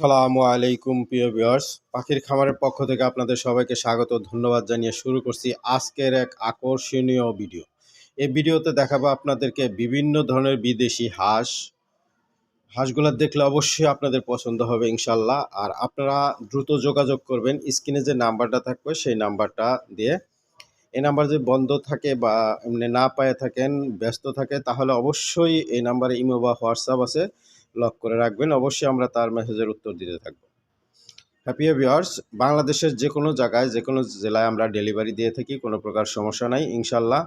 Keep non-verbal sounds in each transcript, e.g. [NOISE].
আসসালামু আলাইকুম, প্রিয় ভিউয়ার্স। পাখির খামারের পক্ষ থেকে আপনাদের সবাইকে স্বাগত, ধন্যবাদ জানিয়ে শুরু করছি আজকের এক আকর্ষণীয় ভিডিও। এই ভিডিওতে দেখাবো আপনাদেরকে বিভিন্ন ধরনের বিদেশি হাঁস। হাঁসগুলো দেখলে অবশ্যই আপনাদের পছন্দ হবে, ইনশাল্লাহ। আর আপনারা দ্রুত যোগাযোগ করবেন, স্ক্রিনে যে নাম্বারটা থাকবে, সেই নাম্বারটা দিয়ে। এই নাম্বার যদি বন্ধ থাকে বা এমনি না পায়ে থাকেন, ব্যস্ত থাকে, তাহলে অবশ্যই এই নাম্বারে ইমো বা হোয়াটসঅ্যাপ আছে। লক করে রাখবেন, অবশ্যই আমরা তার মেসেজের উত্তর দিতে থাকব। হ্যাপি ভিউয়ার্স বাংলাদেশের যে কোনো জায়গায় যে কোনো জেলায় আমরা ডেলিভারি দিয়ে থাকি, কোনো প্রকার সমস্যা নাই ইনশাল্লাহ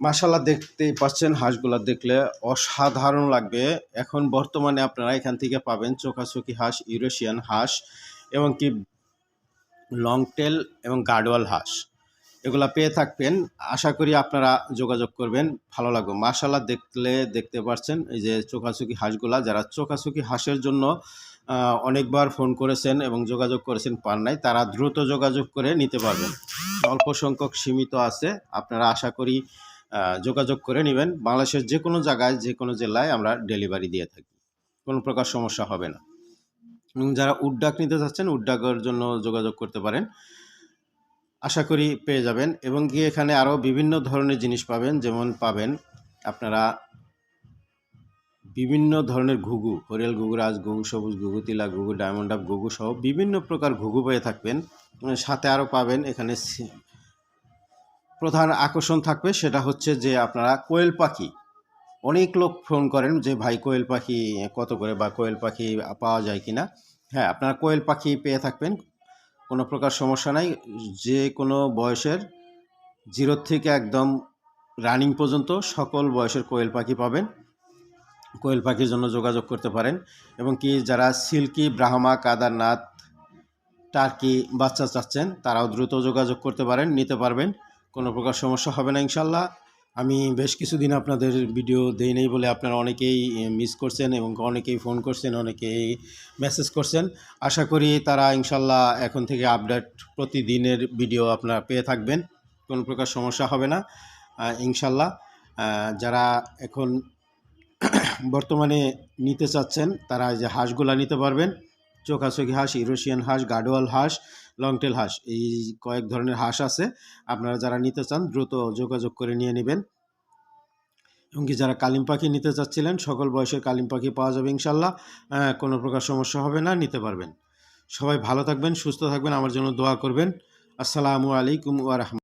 মাশাল্লাহ দেখতেই পাচ্ছেন, হাঁসগুলা দেখলে অসাধারণ লাগবে। এখন বর্তমানে আপনারা এখান থেকে পাবেন চোখাচোখি হাঁস, ইউরেশিয়ান হাঁস এবং কি লং টেল এবং গার্ডওয়াল হাঁস। এগুলা পেয়ে থাকবেন। আশা করি আপনারা যোগাযোগ করবেন। ভালো লাগবে। মাশাল্লাহ দেখলে দেখতে পাচ্ছেন এই যে চোখাচোখি হাঁসগুলা। যারা চোখাচোখি হাঁসের জন্য অনেকবার ফোন করেছেন এবং যোগাযোগ করেছেন পান নাই, তারা দ্রুত যোগাযোগ করে নিতে পারবেন। অল্প সংখ্যক সীমিত আছে। আপনারা আশা করি যোগাযোগ করে নেবেন। বাংলাদেশের যে কোনো জায়গায় যে কোনো জেলায় আমরা ডেলিভারি দিয়ে থাকি। কোনো প্রকার সমস্যা হবে না। এবং যারা উড্ডাক নিতে চাচ্ছেন, উড্ডাকের জন্য যোগাযোগ করতে পারেন। আশা করি পেয়ে যাবেন এবং কি এখানে আরও বিভিন্ন ধরনের জিনিস পাবেন। যেমন পাবেন আপনারা বিভিন্ন ধরনের ঘুঘু, হরিয়াল ঘুঘু, রাজ ঘুঘু, সবুজ ঘুঘু, তিলা ঘুঘু, ডায়মন্ড আপ ঘুঘু সহ বিভিন্ন প্রকার ঘুঘু পেয়ে থাকবেন। সাথে আরও পাবেন এখানে প্রধান আকর্ষণ থাকবে সেটা হচ্ছে যে আপনারা কোয়েল পাখি, অনেক লোক ফোন করেন যে, ভাই, কোয়েল পাখি কত করে বা কোয়েল পাখি পাওয়া যায় কিনা? হ্যাঁ আপনারা কোয়েল পাখি পেয়ে থাকবেন। কোনো প্রকার সমস্যা নাই। যে কোনো বয়সের জিরো থেকে একদম রানিং পর্যন্ত সকল বয়সের কোয়েল পাখি পাবেন। কোয়েল পাখির জন্য যোগাযোগ করতে পারেন এবং কি যারা সিল্কি, ব্রাহ্মা, কাদারনাথ, টার্কি বাচ্চা চাচ্ছেন, তারাও দ্রুত যোগাযোগ করতে পারেন, নিতে পারবেন। কোনো প্রকার সমস্যা হবে না ইনশাল্লাহ। আমি বেশ কিছুদিন আপনাদের ভিডিও দেই নেই বলে আপনারা অনেকেই মিস করছেন এবং অনেকেই ফোন করছেন, অনেকেই মেসেজ করছেন। আশা করি তারা ইনশাল্লাহ এখন থেকে আপডেট প্রতিদিনের ভিডিও আপনারা পেয়ে থাকবেন। কোনো প্রকার সমস্যা হবে না। ইনশাল্লাহ যারা এখন [COUGHS] বর্তমানে নিতে চাচ্ছেন, তারা যে হাঁসগুলা নিতে পারবেন। চোখাচোখি হাঁস, ইউরোশিয়ান হাঁস, গাডোয়াল হাঁস লংটেল হাঁস, এই কয়েক ধরনের হাঁস আছে, আপনারা যারা নিতে চান দ্রুত যোগাযোগ করে নিয়ে নেবেন। এমনকি যারা কালিম পাখি নিতে চাচ্ছিলেন, সকল বয়সের কালিম পাখি পাওয়া যাবে ইনশাল্লাহ কোনো প্রকার সমস্যা হবে না, নিতে পারবেন। সবাই ভালো থাকবেন, সুস্থ থাকবেন, আমার জন্য দোয়া করবেন। আসসালামু আলাইকুম ওয়া